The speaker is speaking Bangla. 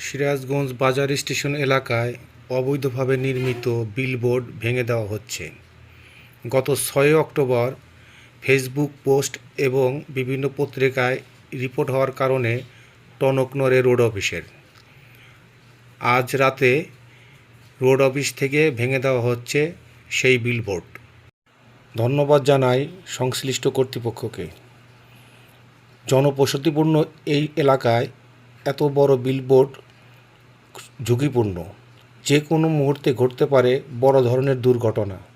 সিরাজগঞ্জ বাজার স্টেশন এলাকায় অবৈধভাবে নির্মিত বিলবোর্ড ভেঙে দেওয়া হচ্ছে। গত ছয় অক্টোবর ফেসবুক পোস্ট এবং বিভিন্ন পত্রিকায় রিপোর্ট হওয়ার কারণে টনক নড়ে রোড অফিসের। আজ রাতে রোড অফিস থেকে ভেঙে দেওয়া হচ্ছে সেই বিলবোর্ড। ধন্যবাদ জানাই সংশ্লিষ্ট কর্তৃপক্ষকে। জনবসতিপূর্ণ এই এলাকায় এত বড় বিলবোর্ড ঝুঁকিপূর্ণ। যে কোনো মুহূর্তে ঘটতে পারে বড় ধরনের দুর্ঘটনা।